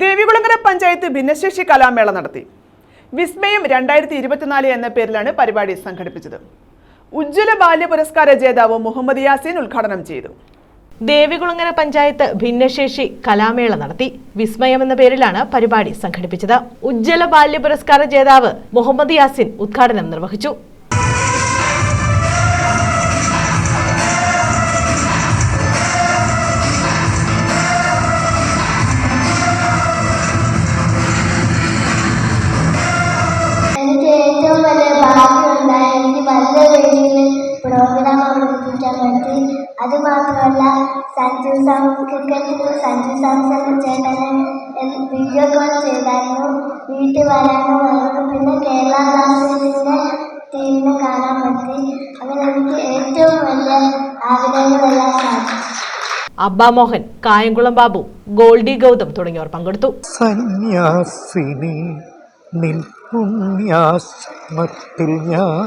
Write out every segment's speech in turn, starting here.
ദേവികുളങ്ങര പഞ്ചായത്ത് ഭിന്നശേഷി കലാമേള നടത്തി. വിസ്മയം രണ്ടായിരത്തി ഇരുപത്തിനാല് എന്ന പേരിലാണ് പരിപാടി സംഘടിപ്പിച്ചത്. ഉജ്ജ്വല ബാല്യ പുരസ്കാര ജേതാവ് മുഹമ്മദ് യാസീൻ ഉദ്ഘാടനം ചെയ്തു. ദേവികുളങ്ങര പഞ്ചായത്ത് ഭിന്നശേഷി കലാമേള നടത്തി. വിസ്മയം എന്ന പേരിലാണ് പരിപാടി സംഘടിപ്പിച്ചത്. ഉജ്ജ്വല ബാല്യ പുരസ്കാര ജേതാവ് മുഹമ്മദ് യാസിൻ ഉദ്ഘാടനം നിർവഹിച്ചു. അവതരിപ്പിക്കാൻ പറ്റി അത് മാത്രമല്ല സഞ്ജു സാം ക്രിക്കറ്റിൽ സഞ്ജു സാംസൺ ചേട്ടനെ വീഡിയോ കോൾ ചെയ്തായിരുന്നു. വീട്ടിൽ വരാനും വന്നു പിന്നെ കേരള ബ്ലാസ്റ്റേഴ്സിന്റെ ടീമിനെ കാണാൻ പറ്റി. അങ്ങനെ എനിക്ക് ഏറ്റവും വലിയ ആഗ്രഹങ്ങളെല്ലാം സാധിച്ചു. അബ്ബ മോഹൻ കായംകുളം ബാബു ഗോൾഡി ഗൗതം തുടങ്ങിയവർ പങ്കെടുത്തു. സന്യാസിനി പുണ്യാശ്രമത്തിൽ ഞാൻ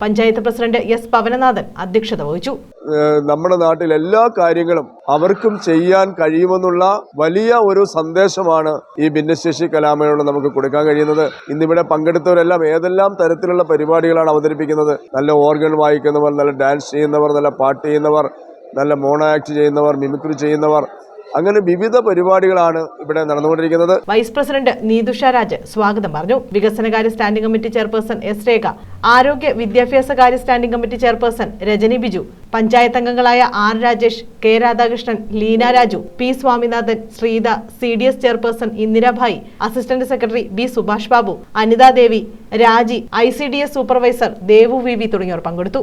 പഞ്ചായത്ത് പ്രസിഡന്റ് എസ് പവനനാഥൻ അധ്യക്ഷത വഹിച്ചു. നമ്മുടെ നാട്ടിൽ എല്ലാ കാര്യങ്ങളും അവർക്കും ചെയ്യാൻ കഴിയുമെന്നുള്ള വലിയ ഒരു സന്ദേശമാണ് ഈ ഭിന്നശേഷി കലാമയോട് നമുക്ക് കൊടുക്കാൻ കഴിയുന്നത്. ഇന്നിവിടെ പങ്കെടുത്തവരെല്ലാം ഏതെല്ലാം തരത്തിലുള്ള പരിപാടികളാണ് അവതരിപ്പിക്കുന്നത്. നല്ല ഓർഗൻ വായിക്കുന്നവർ നല്ല ഡാൻസ് ചെയ്യുന്നവർ നല്ല പാട്ട് ചെയ്യുന്നവർ നല്ല മോണോ ആക്ട് ചെയ്യുന്നവർ മിമിക്രി ചെയ്യുന്നവർ അങ്ങനെ വിവിധ പരിപാടികളാണ് ഇവിടെ നടന്നുകൊണ്ടിരിക്കുന്നത്. വൈസ് പ്രസിഡന്റ് നീതുഷ രാജ് സ്വാഗതം പറഞ്ഞു. വികസനകാര്യ standing committee chairperson S Rekha ആരോഗ്യ വിദ്യാഭ്യാസ കാര്യ standing committee chairperson Rajani Biju panchayat അംഗങ്ങളായ R Rajesh K Radhakrishnan Leena Raju P Swaminathan Sreetha C D S chairperson Indirabhai assistant secretary B Subhash Babu Anithadevi Raji I C D S supervisor Devu V V തുടങ്ങിയവർ പങ്കെടുത്തു.